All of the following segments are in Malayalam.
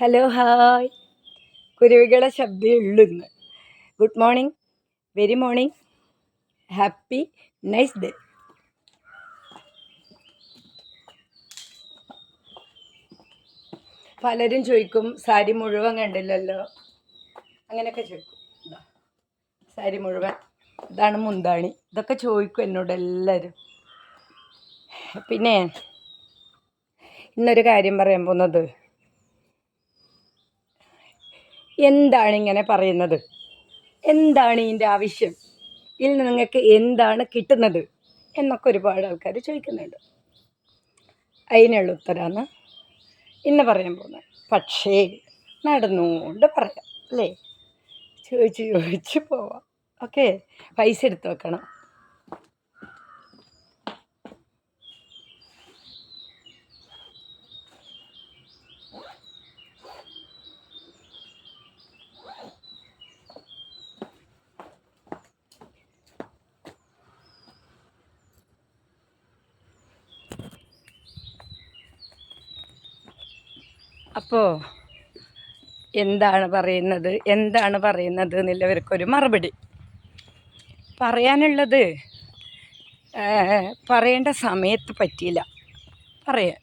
ഹലോ ഹായ് കുരുവികളെ ശബ്ദമേ ഇന്ന്. Good morning very morning happy nice day പലരും ചോദിക്കും സാരി മുഴുവൻ കണ്ടില്ലല്ലോ? അങ്ങനെയൊക്കെ ചോദിക്കും. സാരി മുഴുവൻ. ഇതാണ് മുന്താണി. ഇതൊക്കെ ചോദിക്കും എന്നോട് എല്ലാവരും പിന്നെ ഇന്നൊരു കാര്യം പറയാൻ പോകുന്നത്. എന്താണ് ഇങ്ങനെ പറയുന്നത്? എന്താണ് ഇതിന്റെ ആവശ്യം? ഇതിൽ നിങ്ങൾക്ക് എന്താണ് കിട്ടുന്നത്? എന്നൊക്കെ ഒരുപാട് ആൾക്കാർ ചോദിക്കുന്നുണ്ട്. അതിനുള്ള ഉത്തരമാണ് ഇന്ന് പറയാൻ പോകുന്നത്. പക്ഷേ നടന്നുകൊണ്ട് പറയാം അല്ലേ? ചോദിച്ച് ചോദിച്ച് പോവാം. ഓക്കെ? പൈസ എടുത്ത് വെക്കണം. അപ്പോൾ എന്താണ് പറയുന്നത്? എന്താണ് പറയുന്നത് എന്നുള്ളവർക്കൊരു മറുപടി. പറയാനുള്ളത് പറയേണ്ട സമയത്ത് പറ്റിയില്ല. പറയാൻ.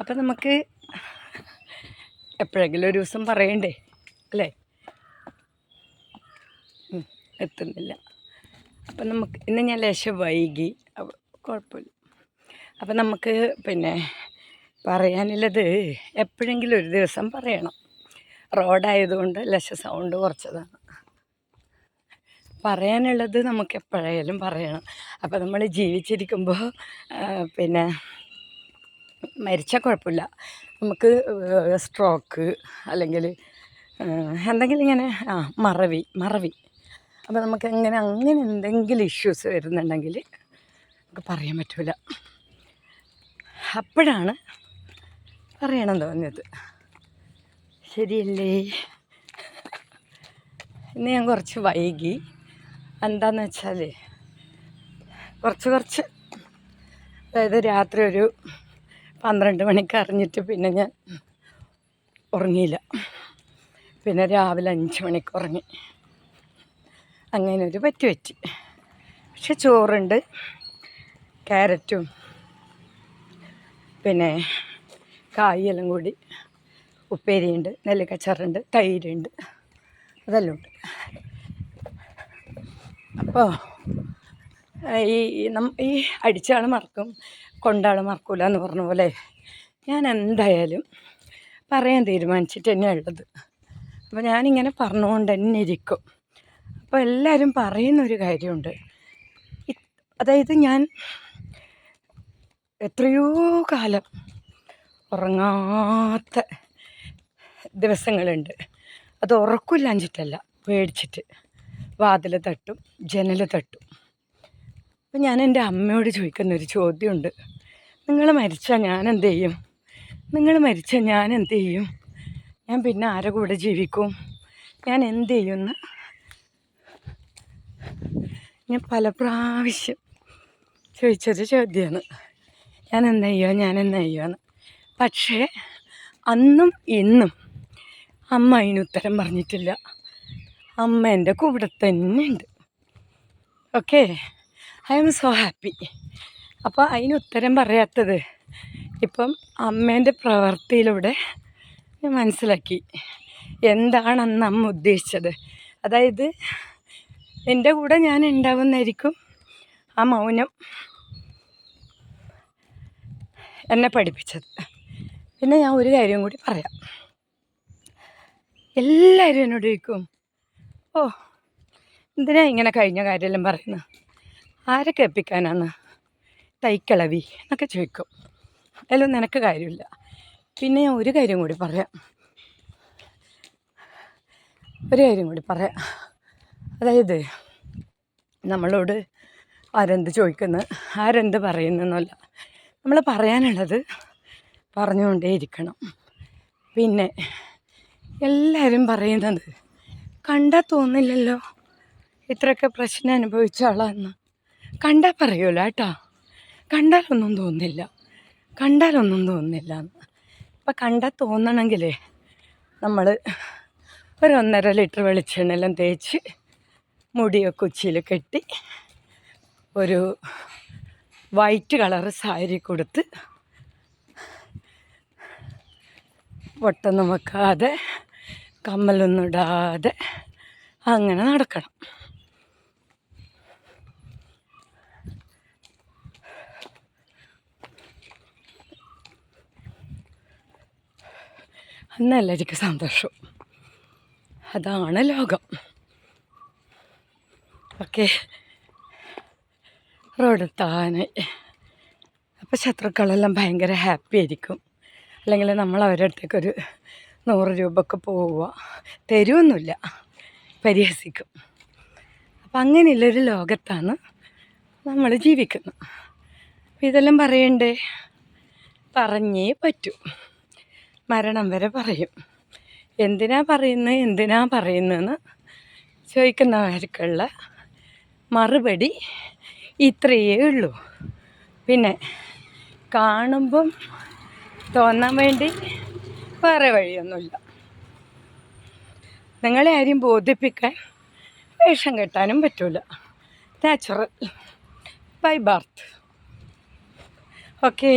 അപ്പം നമുക്ക് എപ്പോഴെങ്കിലും ഒരു ദിവസം പറയണ്ടേ? അല്ലേ? എത്തുന്നില്ല. അപ്പം നമുക്ക് ഇന്ന് ഞാൻ ലേശം വൈകി. കുഴപ്പമില്ല. അപ്പം നമുക്ക് പിന്നെ പറയാനുള്ളത് എപ്പോഴെങ്കിലും ഒരു ദിവസം പറയണം. റോഡായതുകൊണ്ട് ലക്ഷ സൗണ്ട് കുറച്ചതാണ്. പറയാനുള്ളത് നമുക്ക് എപ്പോഴായാലും പറയണം. അപ്പോൾ നമ്മൾ ജീവിച്ചിരിക്കുമ്പോൾ പിന്നെ മരിച്ചാൽ കുഴപ്പമില്ല. നമുക്ക് സ്ട്രോക്ക് അല്ലെങ്കിൽ എന്തെങ്കിലും ഇങ്ങനെ ആ മറവി മറവി. അപ്പോൾ നമുക്ക് എങ്ങനെ അങ്ങനെ എന്തെങ്കിലും ഇഷ്യൂസ് വരുന്നുണ്ടെങ്കിൽ നമുക്ക് പറയാൻ പറ്റില്ല അപ്പോഴാണ് പറയണം തോന്നിയത്. ശരിയല്ലേ? ഇന്ന് ഞാൻ കുറച്ച് വൈകി. എന്താന്ന് വെച്ചാൽ കുറച്ച് കുറച്ച് അതായത് രാത്രി ഒരു പന്ത്രണ്ട് മണിക്ക് അറിഞ്ഞിട്ട് പിന്നെ ഞാൻ ഉറങ്ങിയില്ല. പിന്നെ രാവിലെ അഞ്ച് മണിക്ക് ഉറങ്ങി. അങ്ങനെ ഒരു പറ്റി പറ്റി. പക്ഷെ ചോറുണ്ട് ക്യാരറ്റും പിന്നെ കായെല്ലാം കൂടി ഉപ്പേരിയുണ്ട് നെല്ലിക്കച്ചറുണ്ട് തൈരുണ്ട്. അതെല്ലാം ഉണ്ട്. അപ്പോൾ ഈ നം ഈ അടിച്ചാൾ മറക്കും കൊണ്ടാൾ മറക്കൂല എന്ന് പറഞ്ഞ പോലെ ഞാൻ എന്തായാലും പറയാൻ തീരുമാനിച്ചിട്ട് തന്നെയാണ് ഉള്ളത്. അപ്പോൾ ഞാനിങ്ങനെ പറഞ്ഞുകൊണ്ട് തന്നെ ഇരിക്കും. അപ്പോൾ എല്ലാവരും പറയുന്നൊരു കാര്യമുണ്ട്. അതായത് ഞാൻ എത്രയോ കാലം ഉറങ്ങാത്ത ദിവസങ്ങളുണ്ട്. അത് ഉറക്കില്ലാഞ്ഞിട്ടല്ല പേടിച്ചിട്ട്. വാതിൽ തട്ടും ജനൽ തട്ടും. അപ്പം ഞാൻ എന്റെ അമ്മയോട് ചോദിക്കുന്ന ഒരു ചോദ്യമുണ്ട്. നിങ്ങൾ മരിച്ചാൽ ഞാൻ എന്ത് ചെയ്യും? നിങ്ങൾ മരിച്ചാൽ ഞാൻ എന്ത് ചെയ്യും? ഞാൻ പിന്നെ ആരെ കൂടെ ജീവിക്കും? ഞാൻ എന്ത് ചെയ്യുമെന്ന് ഞാൻ പല പ്രാവശ്യം ചോദിച്ചൊരു ചോദ്യമാണ് ഞാൻ എന്താ ഞാൻ എന്താ എന്ന്. പക്ഷേ അന്നും ഇന്നും അമ്മ അതിന് ഉത്തരം പറഞ്ഞിട്ടില്ല. അമ്മ എന്റെ കൂടെ തന്നെ ഉണ്ട് okay? I am so happy. അപ്പോൾ അതിന് ഉത്തരം പറയാത്തത് ഇപ്പം അമ്മേന്റെ പ്രവൃത്തിയിലൂടെ ഞാൻ മനസ്സിലാക്കി. എന്താണ് അന്ന് അമ്മ ഉദ്ദേശിച്ചത്? അതായത് എന്റെ കൂടെ ഞാൻ ഉണ്ടാവുന്നതായിരിക്കും ആ മൗനം. എന്നെ പഠിപ്പിച്ചത്. പിന്നെ ഞാൻ ഒരു കാര്യം കൂടി പറയാം. എല്ലാവരും എന്നോട് ചോദിക്കും ഓ എന്തിനാ ഇങ്ങനെ കഴിഞ്ഞ കാര്യമെല്ലാം പറയുന്നത്? ആരെ കേൾപ്പിക്കാനാണ്? തൈക്കളവി എന്നൊക്കെ ചോദിക്കും. അതിലൊന്നും നിനക്ക് കാര്യമില്ല. പിന്നെ ഞാൻ ഒരു കാര്യം കൂടി പറയാം. ഒരു കാര്യം കൂടി പറയാം. അതായത് നമ്മളോട് ആരെന്ത് ചോദിക്കുന്നത് ആരെന്ത് പറയുന്നൊന്നുമല്ല നമ്മൾ പറയാനുള്ളത് പറഞ്ഞുകൊണ്ടേയിരിക്കണം. പിന്നെ എല്ലാവരും പറയുന്നത് കണ്ടാൽ തോന്നില്ലല്ലോ ഇത്രയൊക്കെ പ്രശ്നം അനുഭവിച്ച ആളാന്ന് കണ്ടാൽ പറയുമല്ലോ കേട്ടോ. കണ്ടാലൊന്നും തോന്നില്ല. കണ്ടാലൊന്നും തോന്നില്ല എന്ന്. അപ്പം കണ്ടാൽ തോന്നണമെങ്കിൽ നമ്മൾ ഒരു ഒന്നര ലിറ്റർ വെളിച്ചെണ്ണെല്ലാം തേച്ച് മുടിയൊക്കെ ഉച്ചിയിൽ കെട്ടി ഒരു വൈറ്റ് കളറ് സാരി കൊടുത്ത് പൊട്ടൊന്നും വെക്കാതെ കമ്മലൊന്നും ഇടാതെ അങ്ങനെ നടക്കണം. എനിക്ക് സന്തോഷം. അതാണ് ലോകം. ഓക്കെ. റോഡെത്താനായി അപ്പോൾ ശത്രുക്കളെല്ലാം ഭയങ്കര ഹാപ്പി ആയിരിക്കും. അല്ലെങ്കിൽ നമ്മൾ അവരുടെ അടുത്തേക്കൊരു നൂറ് രൂപക്ക് പോവുക. തരുമൊന്നുമില്ല പരിഹസിക്കും. അപ്പം അങ്ങനെയുള്ളൊരു ലോകത്താണ് നമ്മൾ ജീവിക്കുന്നത്. അപ്പം ഇതെല്ലാം പറയണ്ടേ? പറഞ്ഞേ പറ്റൂ. മരണം വരെ പറയും. എന്തിനാ പറയുന്നത് എന്തിനാ പറയുന്നതെന്ന് ചോദിക്കുന്നവർക്കുള്ള മറുപടി ഇത്രയേ ഉള്ളൂ. പിന്നെ കാണുമ്പം തോന്നാൻ വേണ്ടി വേറെ വഴിയൊന്നുമില്ല. നിങ്ങളെ ആരും ബോധിപ്പിക്കാൻ വേഷം കെട്ടാനും പറ്റൂല. Natural by birth okay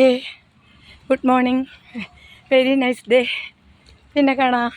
good morning very nice day പിന്നെ കാണാം.